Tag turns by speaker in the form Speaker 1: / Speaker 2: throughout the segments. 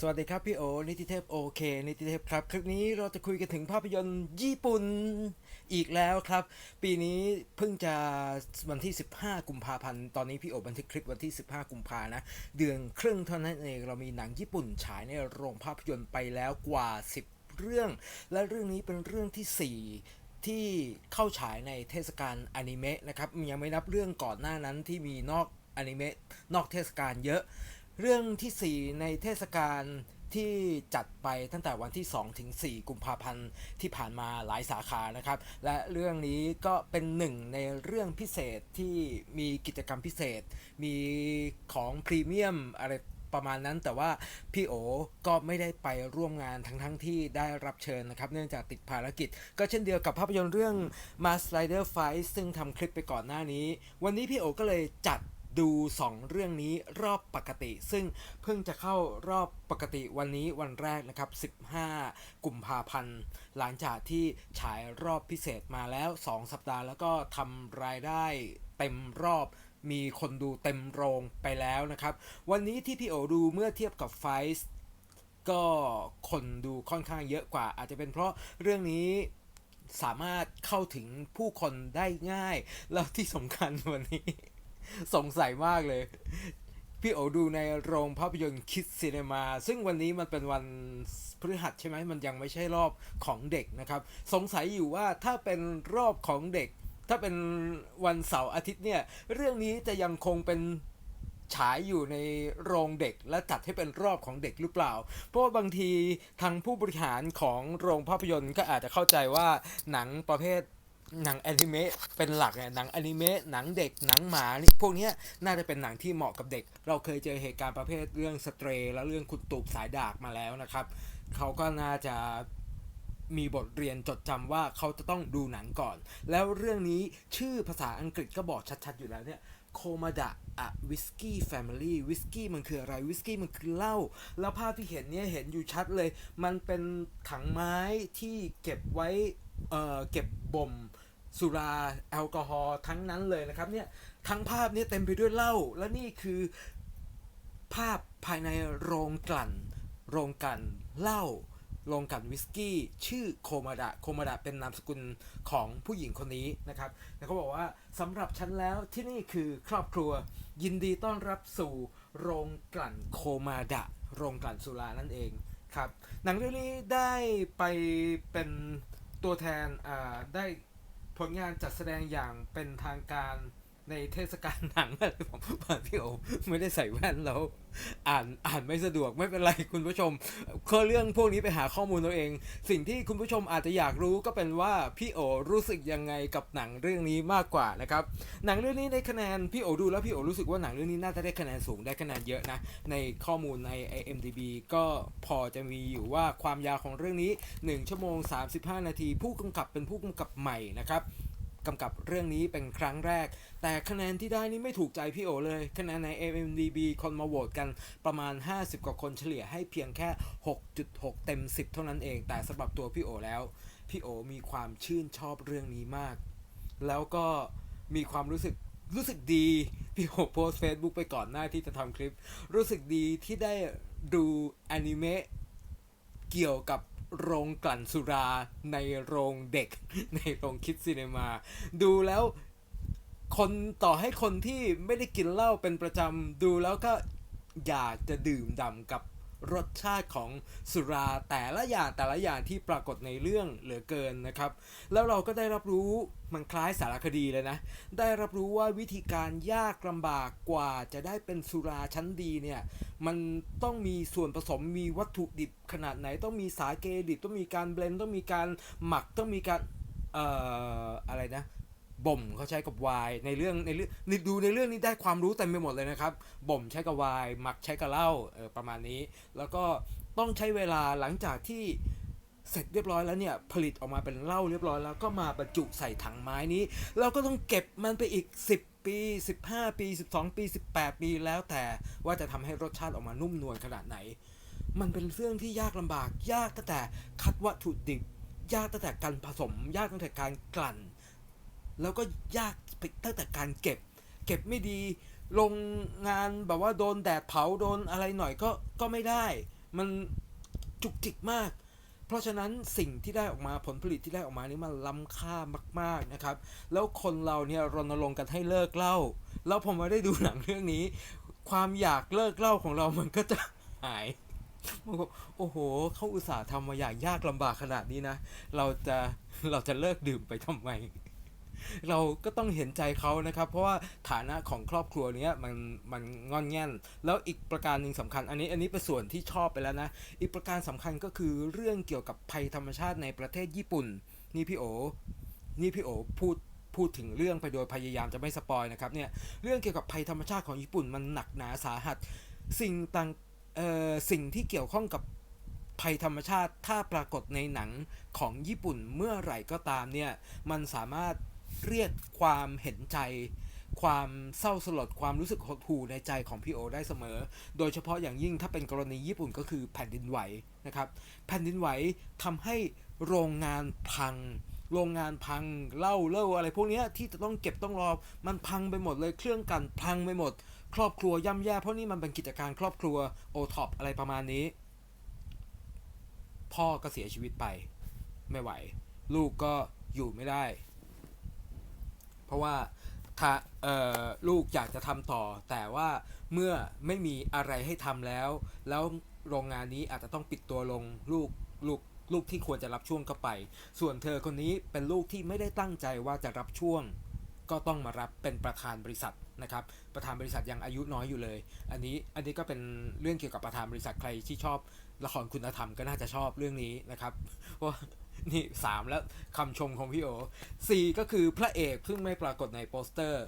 Speaker 1: สวัสดีครับพี่โอ นิติเทพโอเค นิติเทพครับ คลิปนี้เราจะคุยกันถึงภาพยนตร์ญี่ปุ่นอีกแล้วครับ ปีนี้เพิ่งจะวันที่ 15 กุมภาพันธ์ ตอนนี้พี่โอบันทึกคลิปวันที่ 15 กุมภานะ เดือนครึ่งเท่านั้นเอง เรามีหนังญี่ปุ่นฉายในโรงภาพยนตร์ไปแล้วกว่า 10 เรื่อง และเรื่องนี้เป็นเรื่องทีสี่4ที่เข้าฉายในเทศกาลอนิเมะนะครับยังไม่นับเรื่องก่อนหน้านั้นที่มีนอกอนิเมะนอกเทศกาลเยอะ เรื่องทีสี่ 4 ในเทศกาลที่จัดไปตั้งแต่วันที่ 2 ถึง 4 กุมภาพันธ์ที่ผ่านมาหลายสาขานะครับ และเรื่องนี้ก็เป็นหนึ่งในเรื่องพิเศษที่มีกิจกรรมพิเศษ มีของพรีเมียมอะไรประมาณนั้นแต่ว่าพี่โอก็ไม่ได้ไปร่วมงานทั้งทั้งที่ได้รับเชิญนะครับ เนื่องจากติดภารกิจ ก็เช่นเดียวกับภาพยนตร์เรื่อง Mask Rider Fight ซึ่งทำคลิปไปก่อนหน้านี้ วันนี้พี่โอก็เลยจัด ดู 2 เรื่องนี้รอบปกติ ซึ่งเพิ่งจะเข้ารอบปกติวันนี้วันแรกนะครับ 15 กุมภาพันธ์ หลังจากที่ฉายรอบพิเศษมาแล้ว 2 สัปดาห์ แล้วก็ทำรายได้เต็มรอบมีคนดูเต็มโรงไปแล้วนะครับ วันนี้ที่พี่โอดูเมื่อเทียบกับไฟส์ก็คนดูค่อนข้างเยอะกว่า อาจจะเป็นเพราะเรื่องนี้สามารถเข้าถึงผู้คนได้ง่าย แล้วที่สำคัญวันนี้ สงสัยมากเลย พี่โอดูในโรงภาพยนตร์คิดซีเนมา ซึ่งวันนี้มันเป็นวันพฤหัสใช่ไหมมันยังไม่ใช่รอบของเด็กนะครับ สงสัยอยู่ว่าถ้าเป็นรอบของเด็ก ถ้าเป็นวันเสาร์อาทิตย์เนี่ย เรื่องนี้จะยังคงเป็นฉายอยู่ในโรงเด็กและจัดให้เป็นรอบของเด็กหรือเปล่า เพราะว่าบางทีทางผู้บริหารของโรงภาพยนตร์ก็อาจจะเข้าใจว่าหนังประเภท หนังแอนิเมะเป็นหลักเนี่ยหนังแอนิเมะหนังเด็กหนังหมานี่พวกนี้น่าจะเป็นหนังที่เหมาะกับเด็ก เราเคยเจอเหตุการณ์ประเภทเรื่องสเตรและเรื่องคุณตูบสายดากมาแล้วนะครับ เขาก็น่าจะมีบทเรียนจดจำว่าเขาจะต้องดูหนังก่อน แล้วเรื่องนี้ชื่อภาษาอังกฤษก็บอกชัดๆอยู่แล้วเนี่ยโคมาดะอะวิสกี้แฟมิลี่วิสกี้มันคืออะไรวิสกี้มันคือเหล้าแล้วภาพที่เห็นเนี่ยเห็นอยู่ชัดเลย มันเป็นถังไม้ที่เก็บไว้ เอ่อเก็บบ่มสุราแอลกอฮอล์ทั้งนั้นเลยนะครับเนี่ยทั้งภาพนี่ยเต็มไปด้วยเหล้าและนี่คือภาพภายในโรงกลั่น โรงกลั่นเหล้าโรงกลั่นวิสกี้ ชื่อโคมาดะโคมาดะเป็นนามสกุลของผู้หญิงคนนี้นะครับแล้วเขาบอกว่าสำหรับฉันแล้วที่นี่คือครอบครัวยินดีต้อนรับสู่โรงกลั่นโคมาดะ โรงกลั่นสุรานั่นเองครับหนังเรื่องนี้ได้ไปเป็น ตัวแทนได้ผลงานจัดแสดงอย่างเป็นทางการ ในเทศกาลหนังอะไรผมพี่โอไม่ได้ใส่แว่นแล้ว อ่านอ่านไม่สะดวกไม่เป็นไรคุณผู้ชมก็เรื่องพวกนี้ไปหาข้อมูลตัวเอง สิ่งที่คุณผู้ชมอาจจะอยากรู้ก็เป็นว่าพี่โอรู้สึกยังไงกับหนังเรื่องนี้มากกว่านะครับหนังเรื่องนี้ได้คะแนนพี่โอดูแล้วพี่โอรู้สึกว่าหนังเรื่องนี้น่าจะได้คะแนนสูงได้คะแนนเยอะนะในข้อมูลใน IMDb ก็พอจะมีอยู่ว่าความยาวของเรื่องนี้ 1 ชั่วโมง 35 นาที ผู้กำกับเป็นผู้กำกับใหม่นะครับ กำกับเรื่องนี้เป็นครั้งแรก แต่คะแนนที่ได้นี่ไม่ถูกใจพี่โอเลย คะแนนใน IMDb คนมาโหวตกันประมาณ 50 กว่าคนเฉลี่ยให้เพียงแค่ 6.6 เต็ม 10 เท่านั้นเอง แต่สำหรับตัวพี่โอแล้ว พี่โอมีความชื่นชอบเรื่องนี้มาก แล้วก็มีความรู้สึกรู้สึกดีพี่โอโพสเฟซบุ๊กไปก่อนหน้าที่จะทำคลิป รู้สึกดีที่ได้ดูอนิเมะเกี่ยวกับ โรงกลั่นสุราในโรงเด็ก ในโรงคิดซีเนมา ดูแล้วคนต่อให้คนที่ไม่ได้กินเหล้าเป็นประจำดูแล้วก็อยากจะดื่มด่ำกับ รสชาติของสุราแต่ละอย่างแต่ละอย่างที่ปรากฏในเรื่องเหลือเกินนะครับ แล้วเราก็ได้รับรู้มันคล้ายสารคดีเลยนะ ได้รับรู้ว่าวิธีการยากลำบากกว่าจะได้เป็นสุราชั้นดีเนี่ย มันต้องมีส่วนผสมมีวัตถุดิบขนาดไหน ต้องมีสาเกดิบต้องมีการเบลนต้องมีการหมักต้องมีการเอ่ออะไรนะ บ่มเขาใช้กับไวน์ในเรื่องในเรื่องนี่ดูในเรื่องนี้ได้ความรู้เต็มไปหมดเลยนะครับบ่มใช้กับไวน์หมักใช้กับเหล้าเออประมาณนี้ แล้วก็ต้องใช้เวลาหลังจากที่เสร็จเรียบร้อยแล้วเนี่ยผลิตออกมาเป็นเหล้าเรียบร้อยแล้วก็มาบรรจุใส่ถังไม้นี้ เราก็ต้องเก็บมันไปอีก 10 ปี 15 ปี 12 ปี 18 ปีแล้วแต่ว่าจะทำให้รสชาติออกมานุ่มนวลขนาดไหน มันเป็นเรื่องที่ยากลำบากยากตั้งแต่คัดวัตถุดิบยากตั้งแต่การผสม ยากตั้งแต่การกลั่น แล้วก็ยากตั้งแต่การเก็บ เก็บไม่ดีลงงานแบบว่าโดนแดดเผาโดนอะไรหน่อยก็ก็ไม่ได้ มันจุกจิกมาก เพราะฉะนั้นสิ่งที่ได้ออกมาผลผลิตที่ได้ออกมานี่มันล้ำค่ามาก ๆนะครับ แล้วคนเราเนี่ยรณรงค์กันให้เลิกเหล้าแล้วผมมาได้ดูหนังเรื่องนี้ ความอยากเลิกเหล้าของเรามันก็จะหายบอกโอ้โหเขาอุตส่าห์ทำมาอย่างยากลำบากขนาดนี้นะ เราจะเราจะเลิกดื่มไปทำไม เราก็ต้องเห็นใจเขานะครับ เพราะว่าฐานะของครอบครัวเนี้ยมันมันงอนแง่น แล้วอีกประการหนึ่งสำคัญ อันนี้อันนี้เป็นส่วนที่ชอบไปแล้วนะ อีกประการสำคัญก็คือเรื่องเกี่ยวกับภัยธรรมชาติในประเทศญี่ปุ่น นี่พี่โอ นี่พี่โอพูดพูดถึงเรื่องไปโดยพยายามจะไม่สปอยนะครับเนี่ยเรื่องเกี่ยวกับภัยธรรมชาติของญี่ปุ่นมันหนักหนาสาหัส สิ่งต่างเอ่อสิ่งที่เกี่ยวข้องกับภัยธรรมชาติถ้าปรากฏในหนังของญี่ปุ่นเมื่อไหร่ก็ตามเนี่ยมันสามารถ เรียกความเห็นใจ ความเศร้าสลดความรู้สึกหดหู่ในใจของพี่โอได้เสมอ โดยเฉพาะอย่างยิ่งถ้าเป็นกรณีญี่ปุ่นก็คือแผ่นดินไหวนะครับแผ่นดินไหวทำให้โรงงานพัง โรงงานพังเหล้าเล่าอะไรพวกนี้ที่จะต้องเก็บต้องรอมันพังไปหมดเลยเครื่องกันพังไปหมด ครอบครัวย่ำแย่เพราะนี่มันเป็นกิจการครอบครัวโอท็อปอะไรประมาณนี้ พ่อก็เสียชีวิตไป ไม่ไหว ลูกก็อยู่ไม่ได้ เพราะว่าถ้าเอ่อลูกอยากจะทำต่อ แต่ว่าเมื่อไม่มีอะไรให้ทำแล้ว แล้วโรงงานนี้อาจจะต้องปิดตัวลงลูกลูกลูกที่ควรจะรับช่วงก็ไป ส่วนเธอคนนี้เป็นลูกที่ไม่ได้ตั้งใจว่าจะรับช่วง ก็ต้องมารับเป็นประธานบริษัทนะครับ ประธานบริษัทยังอายุน้อยอยู่เลย อันนี้อันนี้ก็เป็นเรื่องเกี่ยวกับประธานบริษัทใครที่ชอบละครคุณธรรมก็น่าจะชอบเรื่องนี้นะครับเพราะ นี่สามแล้วคำชมของพี่โอสี่ก็คือพระเอกซึ่งไม่ปรากฏในโปสเตอร์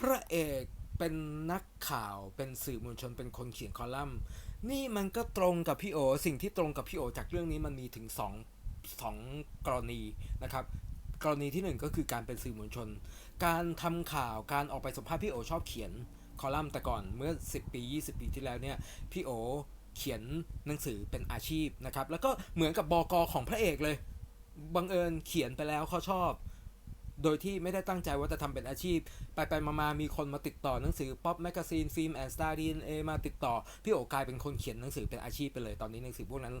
Speaker 1: พระเอกเป็นนักข่าวเป็นสื่อมวลชนเป็นคนเขียนคอลัมน์ นี่มันก็ตรงกับพี่โอ สิ่งที่ตรงกับพี่โอ จากเรื่องนี้มันมีถึงสองสองกรณีนะครับกรณีที่หนึ่งก็คือการเป็นสื่อมวลชน การทำข่าวการออกไปสัมภาษณ์พี่โอชอบเขียนคอลัมน์แต่ก่อนเมื่อ 10 ปี 20 ปีที่แล้วเนี่ยพี่โอเขียนหนังสือเป็นอาชีพนะครับแล้วก็เหมือนกับบอกอของพระเอกเลย บังเอิญเขียนไปแล้วเขาชอบ โดยที่ไม่ได้ตั้งใจว่าจะทำเป็นอาชีพ ไปไปมามามีคนมาติดต่อหนังสือ Pop Magazine Film and Star DNA มาติดต่อ พี่โอกลายเป็นคนเขียนหนังสือเป็นอาชีพไปเลย ตอนนี้หนังสือพวกนั้น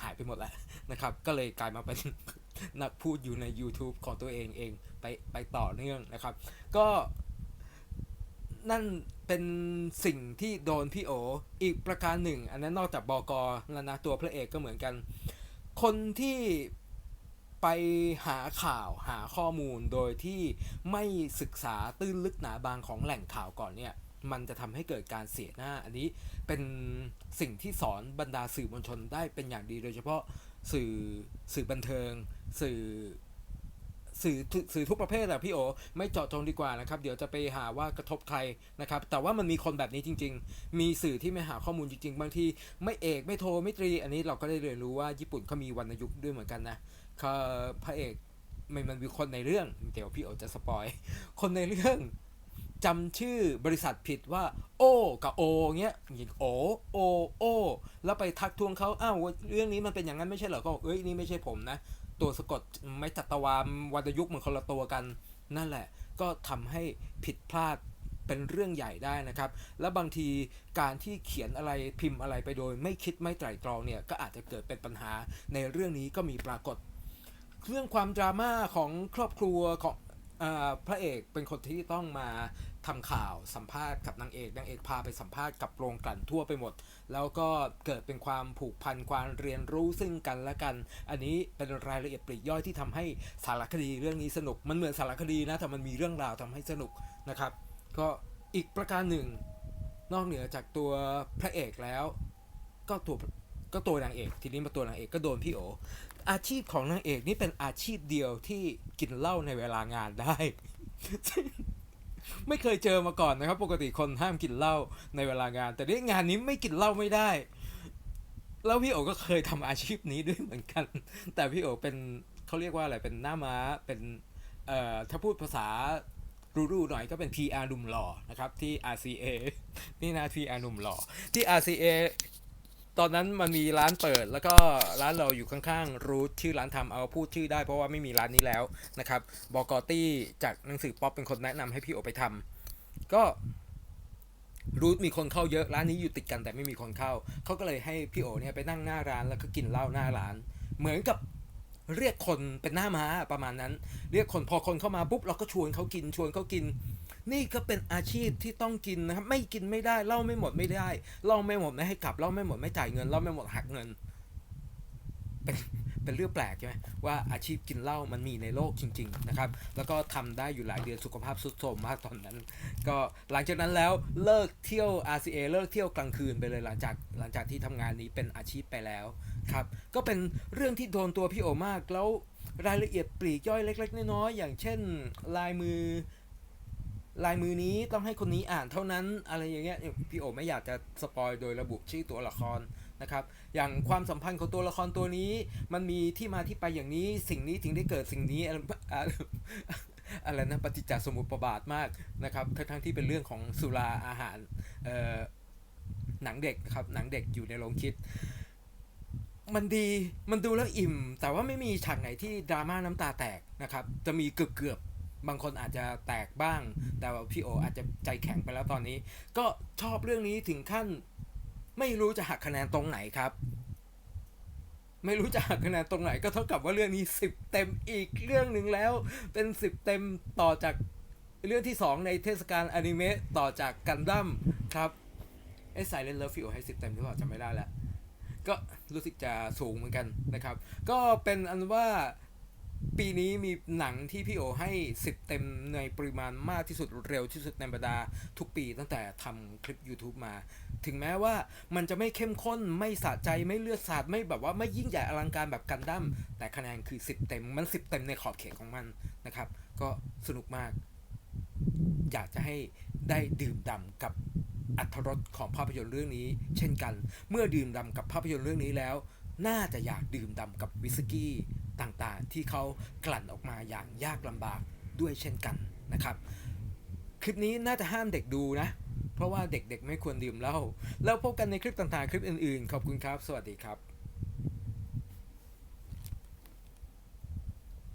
Speaker 1: หายไปหมดแล้วนะครับ ก็เลยกลายมาเป็นนักพูดอยู่ใน YouTube ของตัวเองเองไปไปต่อเนื่องนะครับ ก็นั่นเป็นสิ่งที่โดนพี่โอ อีกประการหนึ่ง อันนั้นนอกจากบอกอแล้วนะตัวพระเอกก็เหมือนกัน คนที่ ไปหาข่าวหาข้อมูลโดยที่ไม่ศึกษาตื้นลึกหนาบางของแหล่งข่าวก่อนเนี่ยมันจะทำให้เกิดการเสียหน้า อันนี้เป็นสิ่งที่สอนบรรดาสื่อมวลชนได้เป็นอย่างดีโดยเฉพาะสื่อสื่อบันเทิง สื่อสื่อทุสื่อทุกประเภทอะพี่โอไม่เจาะจงดีกว่านะครับ เดี๋ยวจะไปหาว่ากระทบใครนะครับ แต่ว่ามันมีคนแบบนี้จริง ๆ มีสื่อที่ไม่หาข้อมูลจริง ๆ บางทีไม่เอกไม่โทไม่ตรี อันนี้เราก็ได้เรียนรู้ว่าญี่ปุ่นเขามีวรรณยุกต์ด้วยเหมือนกันนะ พระเอกมันมันมีคนในเรื่อง เดี๋ยวพี่โอจะสปอย คนในเรื่องจำชื่อบริษัทผิดว่า โอ กับโอเงี้ยอย่างโอโอโอ แล้วไปทักทวงเขาอ้าวเรื่องนี้มันเป็นอย่างนั้นไม่ใช่เหรอก็เอ้ยนี่ไม่ใช่ผมนะ ตัวสะกดไม่จัตวามวรรณยุกต์มันคนละตัวกัน นั่นแหละ ก็ทำให้ผิดพลาดเป็นเรื่องใหญ่ได้นะครับ และบางทีการที่เขียนอะไรพิมพ์อะไรไปโดย ไม่คิดไม่ไตร่ตรองเนี่ยก็อาจจะเกิดเป็นปัญหาในเรื่องนี้ก็มีปรากฏ เรื่องความดราม่าของครอบครัวของอพระเอกเป็นคนที่ต้องมาทำข่าวสัมภาษณ์กับนางเอกนางเอกพาไปสัมภาษณ์กับโรงกลั่นทั่วไปหมด แล้วก็เกิดเป็นความผูกพันความเรียนรู้ซึ่งกันและกัน อันนี้เป็นรายละเอียดปลีกย่อยที่ทำให้สารคดีเรื่องนี้สนุกมันเหมือนสารคดีนะแต่มันมีเรื่องราวทำให้สนุกนะครับ ก็อีกประการหนึ่ง นอกเหนือจากตัวพระเอกแล้ว ก็ตัว ก็ตัวนางเอกทีนี้มาตัวนางเอกก็โดนพี่โออาชีพของนางเอกนี่เป็นอาชีพเดียวที่กินเหล้าในเวลางานได้ ไม่เคยเจอมาก่อนนะครับ ปกติคนห้ามกินเหล้าในเวลางาน แต่นี่งานนี้ไม่กินเหล้าไม่ได้ แล้วพี่โอก็เคยทำอาชีพนี้ด้วยเหมือนกัน แต่พี่โอเป็นเขาเรียกว่าอะไรเป็นหน้าม้าเป็นเอ่อถ้าพูดภาษารูๆหน่อยก็เป็น PR หนุ่มหล่อนะครับที่ RCA นี่นะ PR หนุ่มหล่อที่ RCA ตอนนั้นมันมีร้านเปิดแล้วก็ร้านเราอยู่ข้างๆรู้ชื่อร้านทำเอาพูดชื่อได้เพราะว่าไม่มีร้านนี้แล้วนะครับบอกอตี้จากหนังสือป๊อปเป็นคนแนะนำให้พี่โอไปทำก็รู้มีคนเข้าเยอะร้านนี้อยู่ติดกันแต่ไม่มีคนเข้าเขาก็เลยให้พี่โอเนี่ยไปนั่งหน้าร้านแล้วก็กินเหล้าหน้าร้าน เหมือนกับเรียกคนเป็นหน้าม้าประมาณนั้น เรียกคนพอคนเข้ามาปุ๊บเราก็ชวนเขากินชวนเขากิน นี่ก็เป็นอาชีพที่ต้องกินนะครับ ไม่กินไม่ได้เล้าไม่หมดไม่ได้เล้าไม่หมดไม่ให้กลับเล้าไม่หมดไม่จ่ายเงินเล้าไม่หมดหักเงิน เป็นเป็นเรื่องแปลกใช่ไหมว่าอาชีพกินเหล้ามันมีในโลกจริง ๆ นะครับ แล้วก็ทำได้อยู่หลายเดือนสุขภาพสุดโทรมมากตอนนั้น ก็หลังจากนั้นแล้วเลิกเที่ยว RCA เลิกเที่ยวกลางคืนไปเลยหลังจากหลังจากที่ทำงานนี้เป็นอาชีพไปแล้วครับ ก็เป็นเรื่องที่โดนตัวพี่โอมากแล้วรายละเอียดปลีกย่อยเล็ก ๆ น้อยๆอย่างเช่น ลายมือ ลายมือนี้ต้องให้คนนี้อ่านเท่านั้นอะไรอย่างเงี้ยพี่โอไม่อยากจะสปอยโดยระบุชื่อตัวละครนะครับ อย่างความสัมพันธ์ของตัวละครตัวนี้ มันมีที่มาที่ไปอย่างนี้สิ่งนี้ถึงได้เกิดสิ่งนี้อะไรอะไรนะปฏิจจสมุปบาทมากนะครับทั้งที่เป็นเรื่องของสุราอาหารหนังเด็กครับหนังเด็กอยู่ในโรงคิด มันดีมันดูแล้วอิ่ม แต่ว่าไม่มีฉากไหนที่ดราม่าน้ำตาแตกนะครับ จะมีเกือบเกือบ บางคนอาจจะแตกบ้าง แต่ว่าพี่โออาจจะใจแข็งไปแล้วตอนนี้ ก็ชอบเรื่องนี้ถึงขั้น ไม่รู้จะหักคะแนนตรงไหนครับ ไม่รู้จะหักคะแนนตรงไหน ก็เท่ากับว่าเรื่องนี้สิบเต็มอีกเรื่องหนึ่งแล้ว เป็นสิบเต็มต่อจากเรื่องที่สองในเทศกาลอนิเมะต่อจากกันดั้มครับไอ้ไซเลนเลิฟฟิวให้สิบเต็มหรือเปล่าจำไม่ได้แล้วก็รู้สึกจะสูงเหมือนกันนะครับ ก็เป็นอันว่า ปีนี้มีหนังที่พี่โอให้สิบเต็มในปริมาณมากที่สุดเร็วที่สุดในบรรดาทุกปีตั้งแต่ทำคลิป YouTube มา ถึงแม้ว่ามันจะไม่เข้มข้นไม่สะใจไม่เลือดสาดไม่แบบว่าไม่ยิ่งใหญ่อลังการแบบกันดั้มแต่คะแนนคือ10เต็มมัน10เต็มในขอบเขตของมันนะครับ ก็สนุกมาก อยากจะให้ได้ดื่มด่ำกับอัธรสของภาพยนตร์เรื่องนี้ เช่นกัน เมื่อดื่มด่ำกับภาพยนตร์เรื่องนี้แล้ว น่าจะอยากดื่มด่ำกับวิสกี้ ต่างๆ ที่เขากลั่นออกมาอย่างยากลำบากด้วยเช่นกันนะครับ คลิปนี้น่าจะห้ามเด็กดูนะ เพราะว่าเด็กๆไม่ควรดื่มเหล้าแล้วพบกันในคลิปต่างๆ คลิปอื่นๆ ขอบคุณครับ สวัสดีครับ